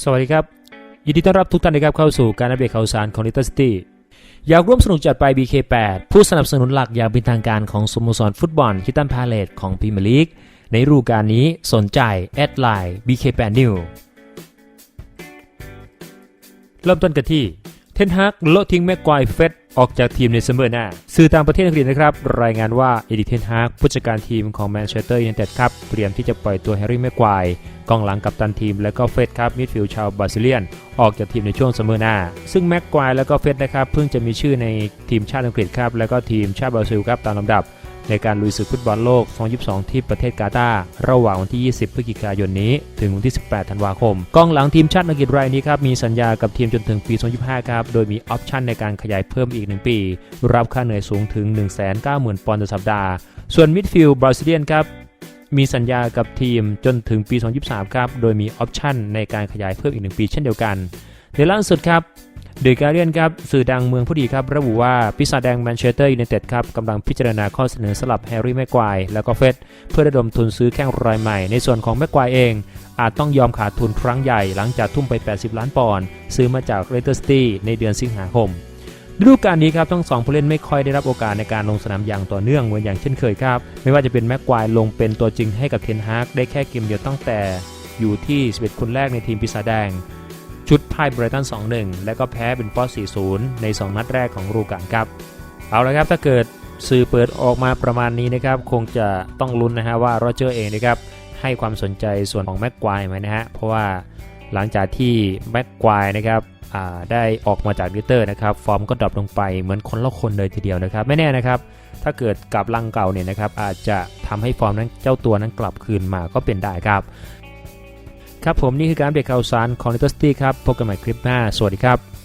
สวัสดีครับ ยินดีต้อนรับทุกท่านนะครับเข้าสู่การอัปเดตข่าวสารของ Little City อยากร่วมสนุกจัดไป BK8 ผู้สนับสนุนหลักอย่างเป็นทางการของสโมสรฟุตบอลคิตันพาเลตของพรีเมียร์ลีกในฤดูกาลนี้สนใจแอดไลน์ BK8 New เริ่มต้นกันที่ เทนฮากเละทิ้งแม็กควายเฟตออกจากทีมในซัมเมอร์หน้า สื่อต่างประเทศอังกฤษนะครับ รายงานว่าเอดิเทนฮากผู้จัดการทีมของแมนเชสเตอร์ยูไนเต็ดครับ เตรียมที่จะปล่อยตัวแฮร์รี่แม็กควายกองหลังกับตันทีม และก็เฟตครับมิดฟิลด์ชาวบราซิเลียน ออกจากทีมในช่วงซัมเมอร์หน้า ซึ่งแม็กควายและก็เฟตนะครับเพิ่งจะมีชื่อในทีมชาติอังกฤษครับและก็ทีมชาติบราซิลครับตามลำดับ ในการลุยศึกฟุตบอลโลก 2022 ที่ประเทศกาตาร์ระหว่างวันที่ 20 พฤศจิกายนนี้ ถึงวันที่ 18 ธันวาคม กองหลังทีมชาติอังกฤษรายนี้ครับ มีสัญญากับทีมจนถึงปี 2025 ครับ โดยมีออปชั่นในการขยายเพิ่มอีก 1 ปี รับค่าเหนื่อยสูงถึง 190,000 ปอนด์ต่อสัปดาห์ ส่วนมิดฟิลด์บราซิเลียนครับมีสัญญากับทีมจนถึงปี 2023 ครับ โดยมีออปชั่นในการขยายเพิ่มอีก 1 ปีเช่นเดียวกันในล่าสุดครับ เดอะการเดียนครับสื่อดังเมืองผู้ดีครับระบุว่าปีศาจแดงแมนเชสเตอร์ยูไนเต็ดครับกำลังพิจารณาข้อเสนอสลับแฮร์รี่แม็กควายแล้วก็เฟสเพื่อระดมทุนซื้อแข้งรายใหม่ ในส่วนของแม็กควายเอง อาจต้องยอมขาดทุนครั้งใหญ่หลังจากทุ่มไป 80 ล้านปอนด์ซื้อมาจากเรเตอร์สตี้ในเดือนสิงหาคมฤดูกาลนี้ครับทั้งสองผู้เล่นไม่ค่อยได้รับโอกาสในการลงสนามอย่างต่อเนื่องเหมือนอย่างเช่นเคยครับ ไม่ว่าจะเป็นแม็กควายลงเป็นตัวจริงให้กับเทนฮากได้แค่เกมเดียวตั้งแต่ อยู่ที่ 11 คนแรกในทีมปีศาจแดง ชุดพ่ายไบรตัน 2-1 และก็แพ้เป็นฟอส4-0 ใน 2 นัดแรกของฤดูกาลครับ เอาละครับถ้าเกิดสื่อเปิดออกมาประมาณนี้นะครับ คงจะต้องลุ้นนะฮะว่าโรเจอร์เองนะครับ ให้ความสนใจส่วนของแม็กควายไหมนะฮะ เพราะว่าหลังจากที่แม็กควายนะครับได้ออกมาจากดิเตอร์นะครับ ฟอร์มก็ดรอปลงไปเหมือนคนละคนเลยทีเดียวนะครับ ไม่แน่นะครับ ถ้าเกิดกลับลังเก่าเนี่ยนะครับ อาจจะทำให้ฟอร์มนั้นเจ้าตัวนั้นกลับคืนมาก็เป็นได้ครับ ครับผมนี่คือการอัปเดตข่าวสารของ Little City ครับพบกันใหม่คลิปหน้า สวัสดีครับ